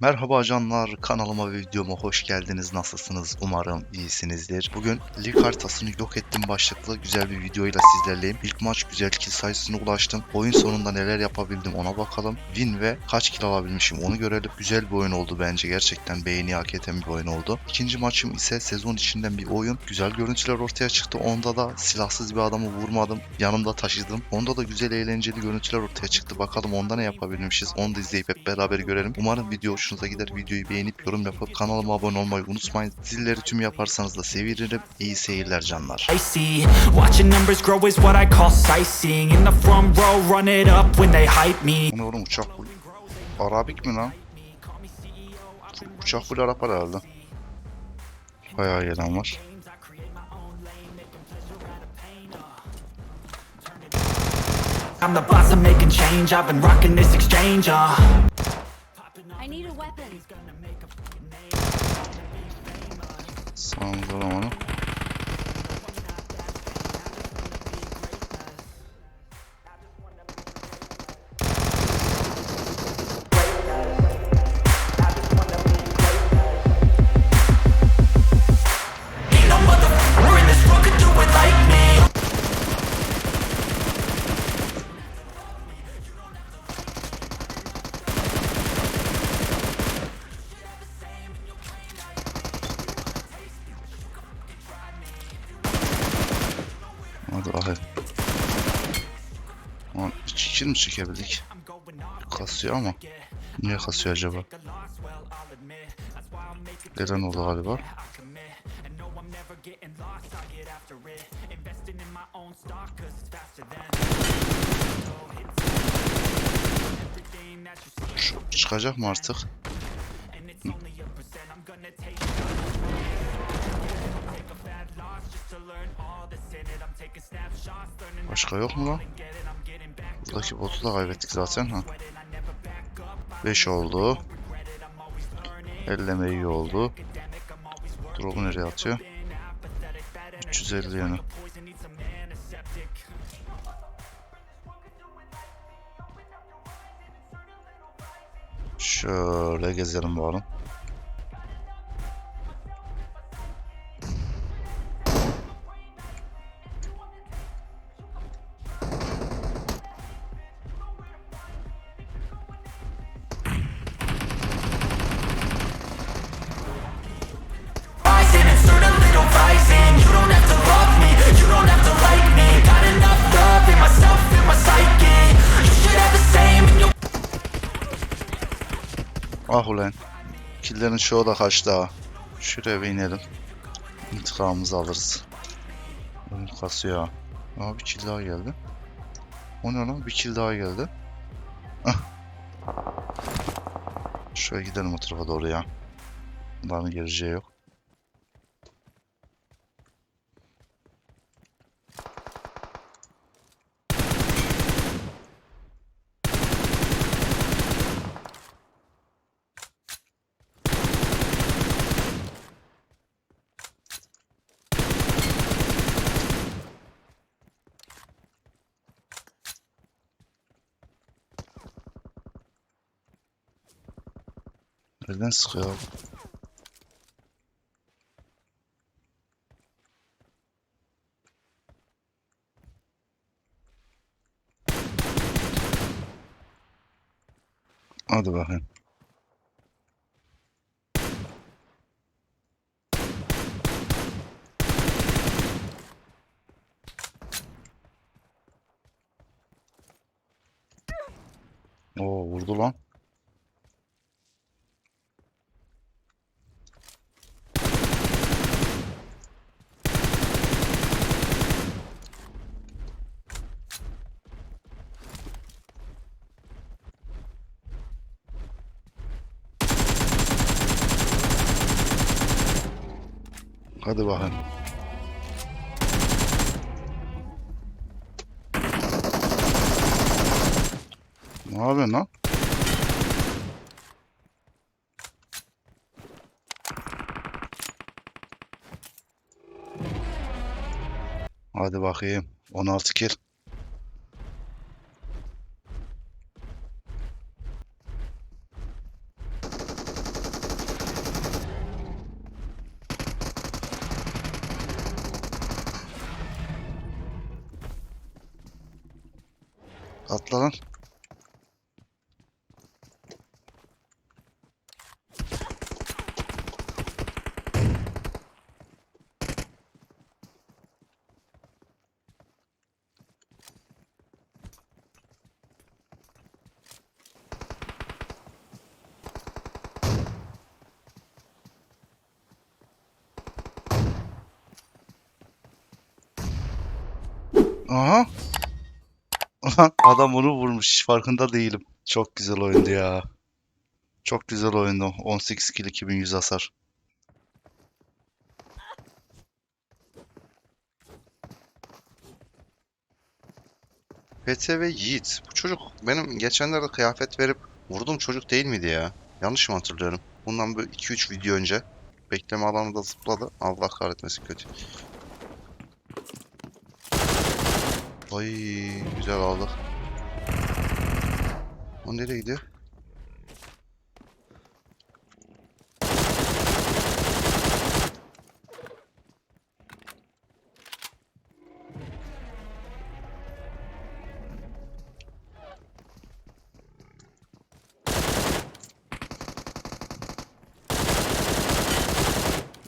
Merhaba canlar, kanalıma ve videoma hoş geldiniz. Nasılsınız? Umarım iyisinizdir. Bugün lig haritasını yok ettim başlıklı güzel bir videoyla sizlerleyim. İlk maç güzel kill sayısına ulaştım. Oyun sonunda neler yapabildim ona bakalım. Win ve kaç kill alabilmişim onu görelim. Güzel bir oyun oldu bence. Gerçekten beğeni hak eden bir oyun oldu. İkinci maçım ise sezon içinden bir oyun. Güzel görüntüler ortaya çıktı. Onda da silahsız bir adamı vurmadım. Yanımda taşıdım. Onda da güzel eğlenceli görüntüler ortaya çıktı. Bakalım onda ne yapabilmişiz. Onu da izleyip hep beraber görelim. Umarım video hoşunuza gider. Videoyu beğenip yorum yapıp kanalıma abone olmayı unutmayın. Zilleri tüm yaparsanız da sevinirim. İyi seyirler canlar. Bu ne oğlum uçak bu? Arabik mi lan? Uçak bu Arap herhalde. Bayağı gelen var. I'm the boss, I'm making change I've been rocking this exchange, uh I need a weapon. Lan iki kill mi çekebildik? Kasıyor ama. Niye kasıyor acaba? Gelen oldu galiba. Çıkacak mı artık? Hı. Başka yok mu lan? Buradaki botu da kaybettik zaten ha. 5 oldu. Elleme iyi oldu. Drop'u nereye atıyor? 350 yanı. Şöyle gezelim bakalım. Ah ulan. Killerin çoğu da kaçtı ha. Şuraya bir inelim. İntikamımızı alırız. Oyun kasıyor ha. Aa bir kill daha geldi. O ne lan? Bir kill daha geldi. Ah. Şöyle gidelim o tarafa doğru ya. Bunların geleceği yok. Nereden sıkıyor abi? Hadi bakayım. Oo vurdu lan. Hadi bakayım. Ne yapıyorsun lan? Hadi bakayım. 16 kill. Atla lan. Aha. Ulan Adam onu vurmuş. Farkında değilim. Çok güzel oyundu ya. Çok güzel oyundu. 18 kill 2100 hasar. PTV Yiğit. Bu çocuk benim geçenlerde kıyafet verip vurduğum çocuk değil miydi ya? Yanlış mı hatırlıyorum? Bundan böyle 2-3 video önce. Bekleme alanında zıpladı. Allah kahretmesin kötü. Ay güzel aldık. O nereye gidiyor?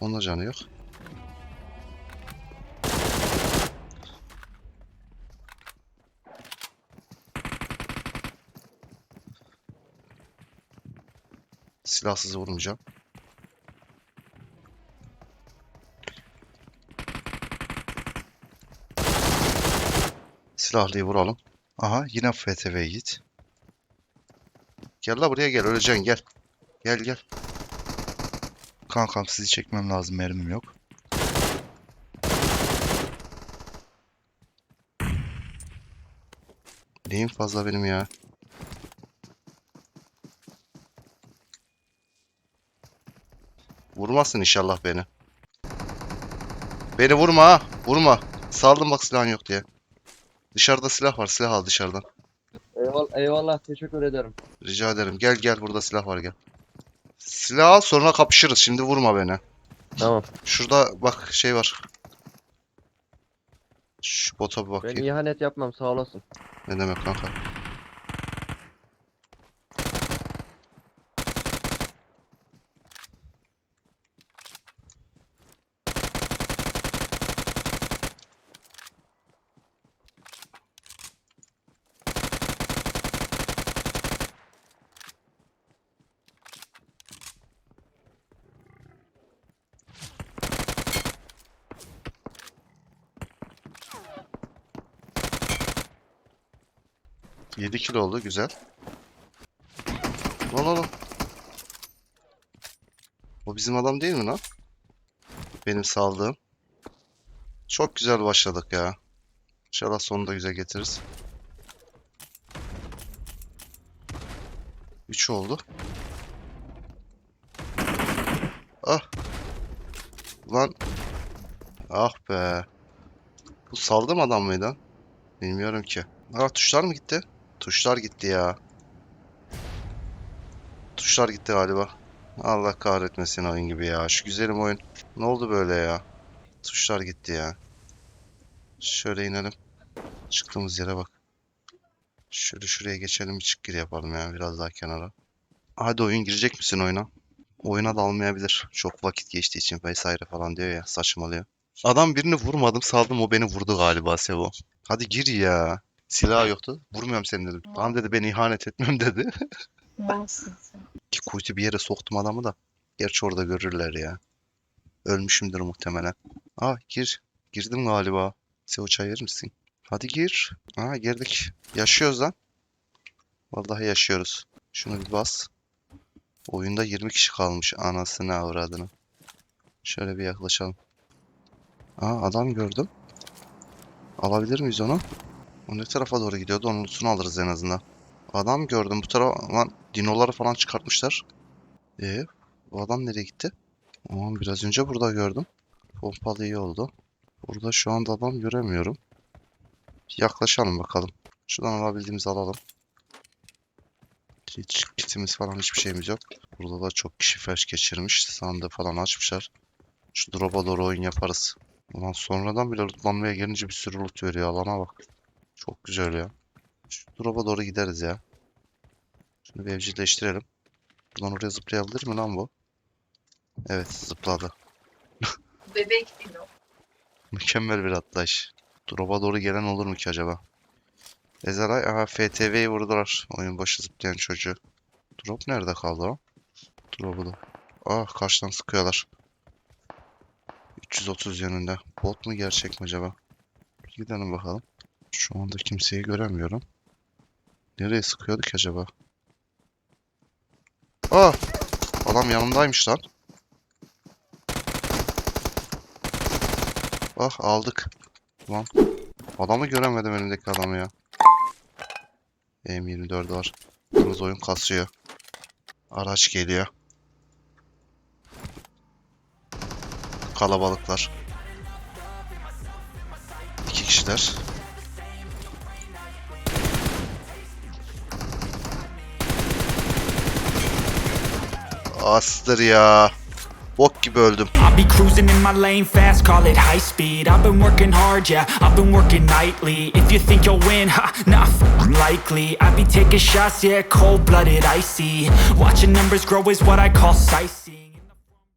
Onda canı yok. Silahsız vurmayacağım. Silahlıyı vuralım. Aha yine FTV git. Gel la buraya gel öleceksin gel. Gel gel. Kankam sizi çekmem lazım mermim yok. Neyim fazla benim ya. Vurmazsın inşallah beni. Beni vurma ha. Vurma. Saldım bak silahın yok diye. Dışarıda silah var. Silah al dışarıdan. Eyvallah, eyvallah teşekkür ederim. Rica ederim. Gel gel burada silah var gel. Silah al sonra kapışırız. Şimdi vurma beni. Tamam. Şurada bak şey var. Şu bota bir Ben bakayım. ihanet yapmam sağ olasın. Ne demek kanka? Yedi kilo oldu güzel. Lan lan. O bizim adam değil mi lan? Benim saldığım. Çok güzel başladık ya. İnşallah sonunda güzel getiririz. 3 oldu. Ah. Lan. Ah be. Bu saldığım adam mıydı? Bilmiyorum ki. Aa tuşlar mı gitti? Tuşlar gitti ya. Tuşlar gitti galiba. Allah kahretmesin oyun gibi ya. Şu güzelim oyun. Ne oldu böyle ya? Tuşlar gitti ya. Şöyle inelim. Çıktığımız yere bak. Şöyle şuraya geçelim bir çık gir yapalım ya biraz daha kenara. Hadi oyun girecek misin oyuna? Oyuna dalmayabilir. Çok vakit geçtiği için vesaire falan diyor ya saçmalıyor. Adam birini vurmadım saldım o beni vurdu galiba Sevo. Hadi gir ya. Silah yoktu. Vurmuyorum seni dedim. Tamam dedi beni ihanet etmem dedi. Malsın sen. Ki kuytu bir yere soktum adamı da. Gerçi orada görürler ya. Ölmüşümdür muhtemelen. Aa gir. Girdim galiba. Sevo çay verir misin? Hadi gir. Aa girdik. Yaşıyoruz lan. Vallahi yaşıyoruz. Şunu bir bas. Oyunda 20 kişi kalmış. Anasını avradını. Şöyle bir yaklaşalım. Aa adam gördüm. Alabilir miyiz onu? O ne tarafa doğru gidiyordu? Onun lootunu alırız en azından. Adam gördüm bu tarafa. Lan dinoları falan çıkartmışlar. Ee, bu adam nereye gitti? Aman biraz önce burada gördüm. Pompalı iyi oldu. Burada şu anda adam göremiyorum. Yaklaşalım bakalım. Şuradan alabildiğimizi alalım. Hiç kitimiz falan hiçbir şeyimiz yok. Burada da çok kişi felç geçirmiş. Sandığı falan açmışlar. Şu drop'a doğru oyun yaparız. Ulan sonradan bile lootlanmaya gelince bir sürü loot veriyor. Alana bak. Çok güzel ya. Şu drop'a doğru gideriz ya. Şunu bir evcilleştirelim. Buradan oraya zıplayabilir mi lan bu? Evet zıpladı. Bebek değil o. Mükemmel bir atlayış. Drop'a doğru gelen olur mu ki acaba? Ezelay, aha FTV'yi vurdular. Oyun başı zıplayan çocuğu. Drop nerede kaldı o? Drop'u da. Ah karşıdan sıkıyorlar. 330 yönünde. Bot mu gerçek mi acaba? Gidelim bakalım. Şu anda kimseyi göremiyorum. Nereye sıkıyordu ki acaba? Ah! Adam yanımdaymış lan. Ah aldık. Lan. Adamı göremedim önümdeki adamı ya. M24 var. Yalnız oyun kasıyor. Araç geliyor. Kalabalıklar. İki kişiler. Astır ya. Bok gibi öldüm. I'll be cruising in my lane fast, call it high speed. I've been working hard, yeah, I've been working nightly. If you think you'll win, ha, f- likely. I be taking shots, yeah, cold blooded, icy. Watching numbers grow is what I call sightseeing.